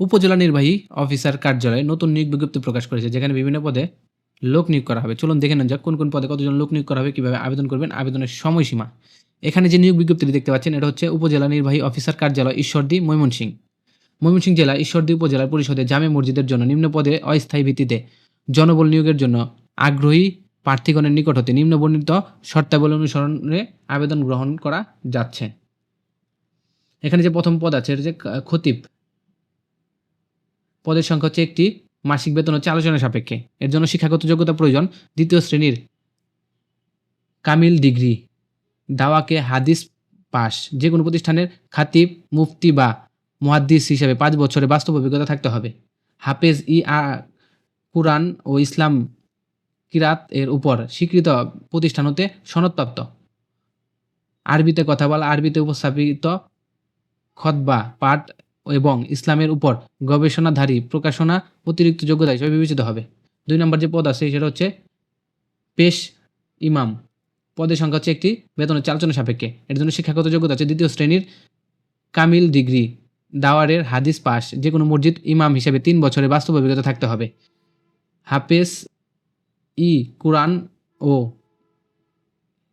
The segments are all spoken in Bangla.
উপজেলা নির্বাহী অফিসার কার্যালয়ে নতুন নিয়োগ বিজ্ঞপ্তি প্রকাশ করেছে, যেখানে বিভিন্ন পদে লোক নিয়োগ করা হবে। চলুন দেখে নেন যাক কোন কোন পদে কতজন লোক নিয়োগ করা হবে, কীভাবে আবেদন করবেন, আবেদনের সময়সীমা। এখানে যে নিয়োগ বিজ্ঞপ্তিটি দেখতে পাচ্ছেন, এটা হচ্ছে উপজেলা নির্বাহী অফিসার কার্যালয় ঈশ্বরদী, ময়মনসিংহ। ময়মনসিংহ জেলা ঈশ্বরদী উপজেলার পরিষদে জামে মসজিদের জন্য নিম্ন পদে অস্থায়ী ভিত্তিতে জনবল নিয়োগের জন্য আগ্রহী প্রার্থীগণের নিকট হতে নিম্নবর্ণিত শর্তাবলী অনুসরণে আবেদন গ্রহণ করা যাচ্ছে। এখানে যে প্রথম পদ আছে যে খতিব। পদের সংখ্যা হচ্ছে একটি, মাসিক বেতন হচ্ছে আলোচনা সাপেক্ষে। এর জন্য শিক্ষাগত যোগ্যতা প্রয়োজন। দ্বিতীয় শ্রেণির কামিল ডিগ্রি। দাওয়াকে হাদিস পাস। যে কোনো প্রতিষ্ঠানের খাতিব, মুফতি বা মুহাদ্দিস হিসেবে পাঁচ বছরের বাস্তব অভিজ্ঞতা থাকতে হবে। হাফেজ ই আ কুরআন ও ইসলাম কিরাত এর উপর স্বীকৃত প্রতিষ্ঠান হতে সনদপ্রাপ্ত। আরবিতে কথা বলা, আরবিতে উপস্থাপিত খতবা, পাঠ এবং ইসলামের উপর গবেষণাধারী প্রকাশনা অতিরিক্ত যোগ্যতা হিসেবে বিবেচিত হবে। দুই নম্বর যে পদ আছে, সেটা হচ্ছে পেশ ইমাম। পদের সংখ্যা হচ্ছে একটি, বেতনের চালচনা সাপেক্ষে। এর জন্য শিক্ষাগত যোগ্যতা আছে দ্বিতীয় শ্রেণির কামিল ডিগ্রি। দাওয়ারের হাদিস পাস যে কোনো মসজিদ ইমাম হিসেবে তিন বছরের বাস্তব অভিজ্ঞতা থাকতে হবে। হাফেজ ই কুরআন ও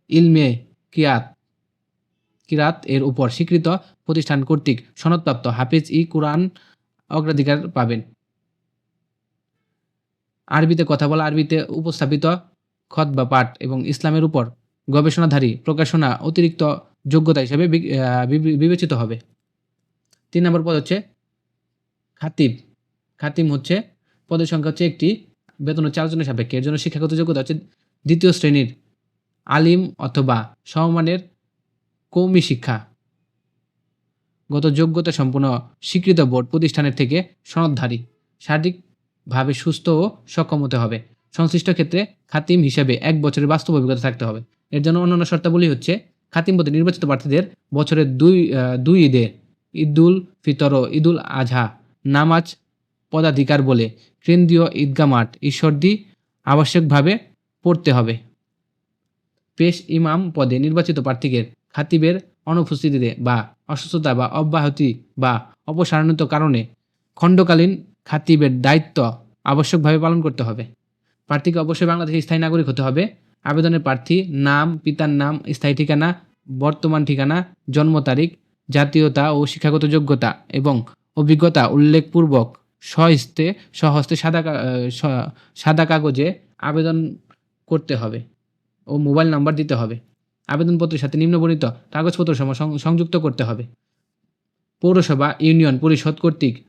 ইলমে কিয়াত। কিরাত এর উপর স্বীকৃত প্রতিষ্ঠান কর্তৃক সনদপ্রাপ্ত হাফিজ ই কুরআন অগ্রাধিকার পাবেন। আরবিতে কথা বলা, আরবিতে উপস্থাপিত খত বা পাঠ এবং ইসলামের উপর গবেষণাধারী প্রকাশনা অতিরিক্ত যোগ্যতা হিসেবে বিবেচিত হবে। তিন নম্বর পদ হচ্ছে খাতিব। খাতিম হচ্ছে, পদের সংখ্যা হচ্ছে একটি, বেতন আলোচনা সাপেক্ষে। এর জন্য শিক্ষাগত যোগ্যতা হচ্ছে দ্বিতীয় শ্রেণির আলিম অথবা সমমানের কৌমি শিক্ষা। গত যোগ্যতা সম্পূর্ণ স্বীকৃত বোর্ড প্রতিষ্ঠানের থেকে সনদধারী। শারীরিকভাবে সুস্থ ও সক্ষম হতে হবে। সংশ্লিষ্ট ক্ষেত্রে খাতিম হিসেবে এক বছরের বাস্তব অভিজ্ঞতা থাকতে হবে। এর জন্য অন্যান্য শর্তাবলী হচ্ছে, খাতিম পদে নির্বাচিত প্রার্থীদের বছরের দুই দুই ঈদে ঈদুল ফিতর ও ঈদুল আজহা নামাজ পদাধিকার বলে কেন্দ্রীয় ঈদগা মাঠ ঈশ্বরদি আবশ্যকভাবে পড়তে হবে। পেশ ইমাম পদে নির্বাচিত প্রার্থীকে খাতিবের অনুপস্থিতিতে বা অসুস্থতা বা অব্যাহতি বা অপসারণিত কারণে খণ্ডকালীন খাতিবের দায়িত্ব আবশ্যকভাবে পালন করতে হবে। প্রার্থীকে অবশ্যই বাংলাদেশের স্থায়ী নাগরিক হতে হবে। আবেদনের প্রার্থী নাম, পিতার নাম, স্থায়ী ঠিকানা, বর্তমান ঠিকানা, জন্ম তারিখ, জাতীয়তা ও শিক্ষাগত যোগ্যতা এবং অভিজ্ঞতা উল্লেখপূর্বক স্বহস্তে স্বহস্তে সাদা সাদা কাগজে আবেদন করতে হবে ও মোবাইল নাম্বার দিতে হবে। আবেদনপত্রের সাথে নিম্নবর্ণিত কাগজপত্র সংযুক্ত করতে হবে। পৌরসভা ইউনিয়ন পরিষদ কর্তৃক